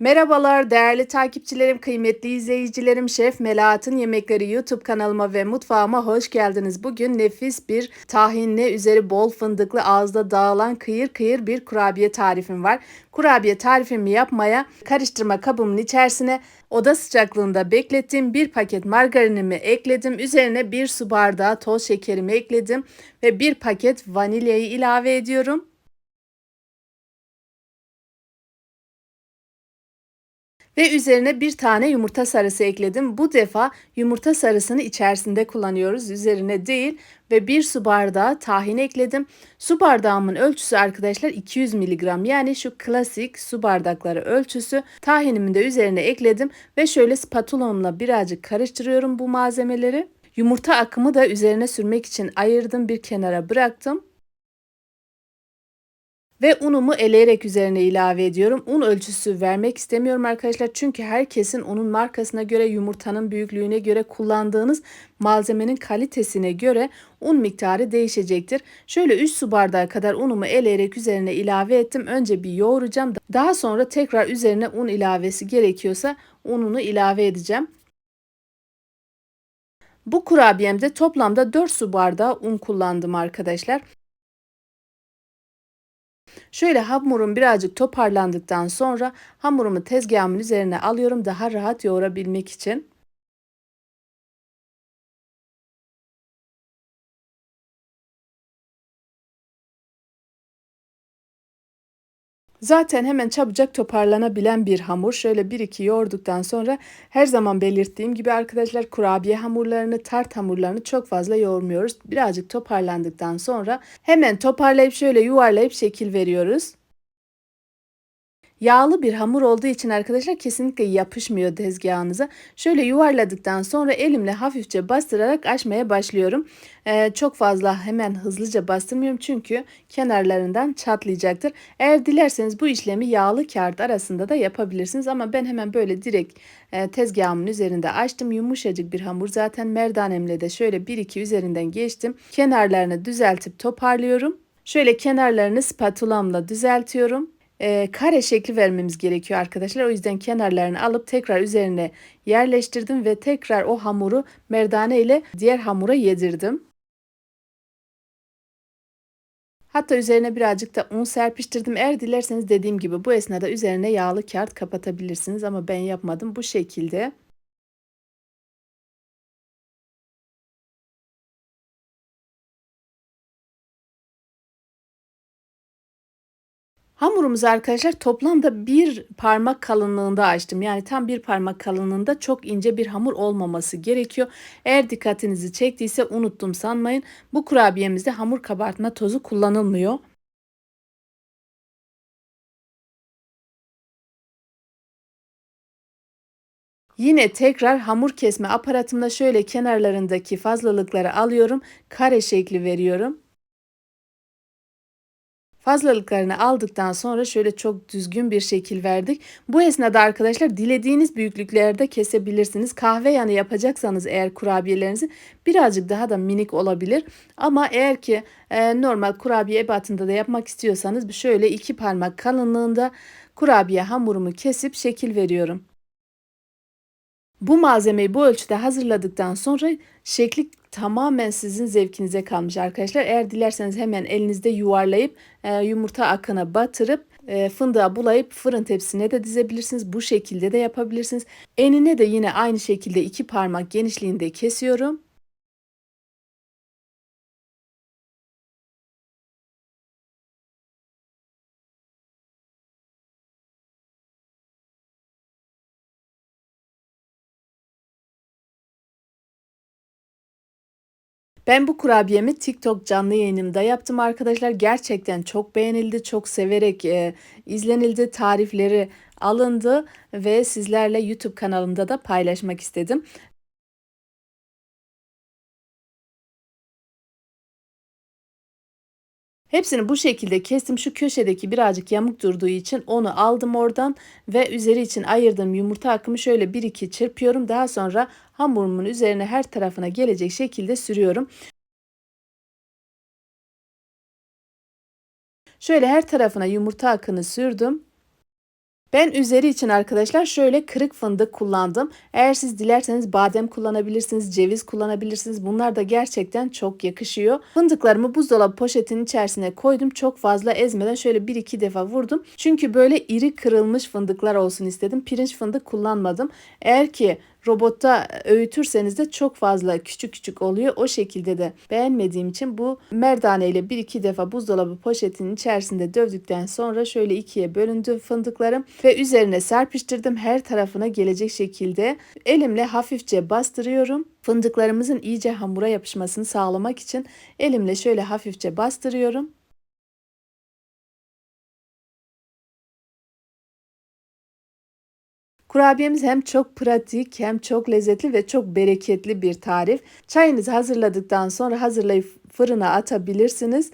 Merhabalar değerli takipçilerim, kıymetli izleyicilerim. Şef Melahat'ın Yemekleri YouTube kanalıma ve mutfağıma hoş geldiniz. Bugün nefis bir tahinli, üzeri bol fındıklı, ağızda dağılan kıyır kıyır bir kurabiye tarifim var. Kurabiye tarifimi yapmaya karıştırma kabımın içerisine oda sıcaklığında beklettiğim bir paket margarinimi ekledim. Üzerine bir su bardağı toz şekerimi ekledim ve bir paket vanilyayı ilave ediyorum. Ve üzerine bir tane yumurta sarısı ekledim. Bu defa yumurta sarısını içerisinde kullanıyoruz. Üzerine değil ve bir su bardağı tahin ekledim. Su bardağımın ölçüsü arkadaşlar 200 mg. Yani şu klasik su bardakları ölçüsü. Tahinimi de üzerine ekledim ve şöyle spatulamla birazcık karıştırıyorum bu malzemeleri. Yumurta akımı da üzerine sürmek için ayırdım bir kenara bıraktım. Ve unumu eleyerek üzerine ilave ediyorum. Un ölçüsü vermek istemiyorum arkadaşlar. Çünkü herkesin unun markasına göre, yumurtanın büyüklüğüne göre, kullandığınız malzemenin kalitesine göre un miktarı değişecektir. Şöyle 3 su bardağı kadar unumu eleyerek üzerine ilave ettim. Önce bir yoğuracağım. Daha sonra tekrar üzerine un ilavesi gerekiyorsa ununu ilave edeceğim. Bu kurabiyemde toplamda 4 su bardağı un kullandım arkadaşlar. Şöyle hamurum birazcık toparlandıktan sonra hamurumu tezgahımın üzerine alıyorum daha rahat yoğurabilmek için. Zaten hemen çabucak toparlanabilen bir hamur. Şöyle 1-2 yoğurduktan sonra her zaman belirttiğim gibi arkadaşlar kurabiye hamurlarını, tart hamurlarını çok fazla yoğurmuyoruz. Birazcık toparlandıktan sonra hemen toparlayıp şöyle yuvarlayıp şekil veriyoruz. Yağlı bir hamur olduğu için arkadaşlar kesinlikle yapışmıyor tezgahınıza. Şöyle yuvarladıktan sonra elimle hafifçe bastırarak açmaya başlıyorum. Ee, çok fazla hemen hızlıca bastırmıyorum çünkü kenarlarından çatlayacaktır. Eğer dilerseniz bu işlemi yağlı kağıt arasında da yapabilirsiniz ama ben hemen böyle direkt e, tezgahımın üzerinde açtım. Yumuşacık bir hamur zaten merdanemle de şöyle 1-2 üzerinden geçtim. Kenarlarını düzeltip toparlıyorum. Şöyle kenarlarını spatulamla düzeltiyorum e, kare şekli vermemiz gerekiyor arkadaşlar. O yüzden kenarlarını alıp tekrar üzerine yerleştirdim ve tekrar o hamuru merdane ile diğer hamura yedirdim. Hatta üzerine birazcık da un serpiştirdim. Eğer dilerseniz dediğim gibi bu esnada üzerine yağlı kağıt kapatabilirsiniz ama ben yapmadım bu şekilde. Hamurumuzu arkadaşlar toplamda bir parmak kalınlığında açtım. Yani tam bir parmak kalınlığında çok ince bir hamur olmaması gerekiyor. Eğer dikkatinizi çektiyse unuttum sanmayın. Bu kurabiyemizde hamur kabartma tozu kullanılmıyor. Yine tekrar hamur kesme aparatımla şöyle kenarlarındaki fazlalıkları alıyorum. Kare şekli veriyorum. Fazlalıklarını aldıktan sonra şöyle çok düzgün bir şekil verdik. Bu esnada arkadaşlar dilediğiniz büyüklüklerde kesebilirsiniz. Kahve yanı yapacaksanız eğer kurabiyelerinizi birazcık daha da minik olabilir. Ama eğer ki e, normal kurabiye ebatında da yapmak istiyorsanız şöyle iki parmak kalınlığında kurabiye hamurumu kesip şekil veriyorum. Bu malzemeyi bu ölçüde hazırladıktan sonra şekli tamamen sizin zevkinize kalmış arkadaşlar. Eğer dilerseniz hemen elinizde yuvarlayıp e, yumurta akına batırıp e, fındığa bulayıp fırın tepsisine de dizebilirsiniz. Bu şekilde de yapabilirsiniz. Enine de yine aynı şekilde iki parmak genişliğinde kesiyorum. Ben bu kurabiyemi TikTok canlı yayınımda yaptım arkadaşlar. Gerçekten çok beğenildi, çok severek e, izlenildi, tarifleri alındı ve sizlerle YouTube kanalımda da paylaşmak istedim. Hepsini bu şekilde kestim. Şu köşedeki birazcık yamuk durduğu için onu aldım oradan ve üzeri için ayırdığım yumurta akımı şöyle 1-2 çırpıyorum. Daha sonra hamurumun üzerine her tarafına gelecek şekilde sürüyorum. Şöyle her tarafına yumurta akını sürdüm. Ben üzeri için arkadaşlar şöyle kırık fındık kullandım. Eğer siz dilerseniz badem kullanabilirsiniz, ceviz kullanabilirsiniz. Bunlar da gerçekten çok yakışıyor. Fındıklarımı buzdolabı poşetinin içerisine koydum. Çok fazla ezmeden şöyle 1-2 defa vurdum. Çünkü böyle iri kırılmış fındıklar olsun istedim. Pirinç fındık kullanmadım. Eğer ki robotta öğütürseniz de çok fazla küçük küçük oluyor. O şekilde de beğenmediğim için bu merdane ile bir iki defa buzdolabı poşetinin içerisinde dövdükten sonra şöyle ikiye bölündü fındıklarım ve üzerine serpiştirdim. Her tarafına gelecek şekilde elimle hafifçe bastırıyorum. Fındıklarımızın iyice hamura yapışmasını sağlamak için elimle şöyle hafifçe bastırıyorum. Kurabiyemiz hem çok pratik hem çok lezzetli ve çok bereketli bir tarif. Çayınızı hazırladıktan sonra hazırlayıp fırına atabilirsiniz.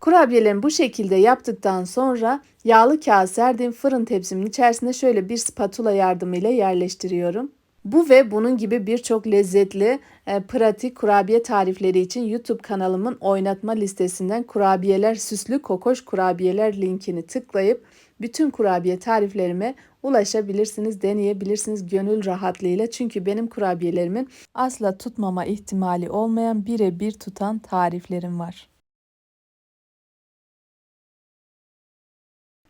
Kurabiyelerimi bu şekilde yaptıktan sonra yağlı kağıt serdiğim fırın tepsimin içerisine şöyle bir spatula yardımıyla yerleştiriyorum. Bu ve bunun gibi birçok lezzetli, e, pratik kurabiye tarifleri için YouTube kanalımın oynatma listesinden kurabiyeler süslü kokoş kurabiyeler linkini tıklayıp bütün kurabiye tariflerime ulaşabilirsiniz, deneyebilirsiniz gönül rahatlığıyla. Çünkü benim kurabiyelerimin asla tutmama ihtimali olmayan birebir tutan tariflerim var.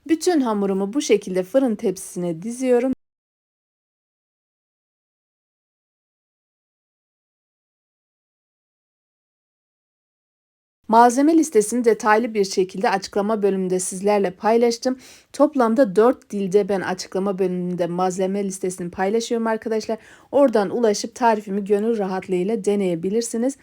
Bütün hamurumu bu şekilde fırın tepsisine diziyorum. Malzeme listesini detaylı bir şekilde açıklama bölümünde sizlerle paylaştım. Toplamda 4 dilde ben açıklama bölümünde malzeme listesini paylaşıyorum arkadaşlar. Oradan ulaşıp tarifimi gönül rahatlığıyla deneyebilirsiniz.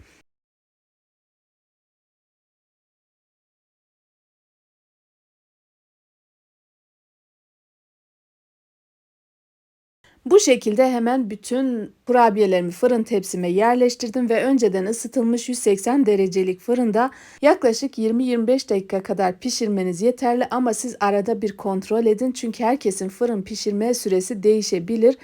Bu şekilde hemen bütün kurabiyelerimi fırın tepsime yerleştirdim ve önceden ısıtılmış 180 derecelik fırında yaklaşık 20-25 dakika kadar pişirmeniz yeterli ama siz arada bir kontrol edin çünkü herkesin fırın pişirme süresi değişebilir.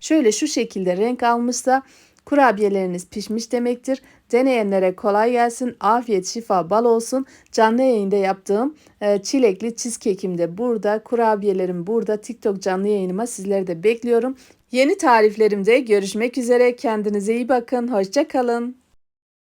Şöyle şu şekilde renk almışsa Kurabiyeleriniz pişmiş demektir. Deneyenlere kolay gelsin, afiyet, şifa, bal olsun. Canlı yayında yaptığım e, çilekli cheesecake'im de burada, kurabiyelerim burada. TikTok canlı yayınıma sizleri de bekliyorum. Yeni tariflerimde görüşmek üzere. Kendinize iyi bakın. Hoşça kalın.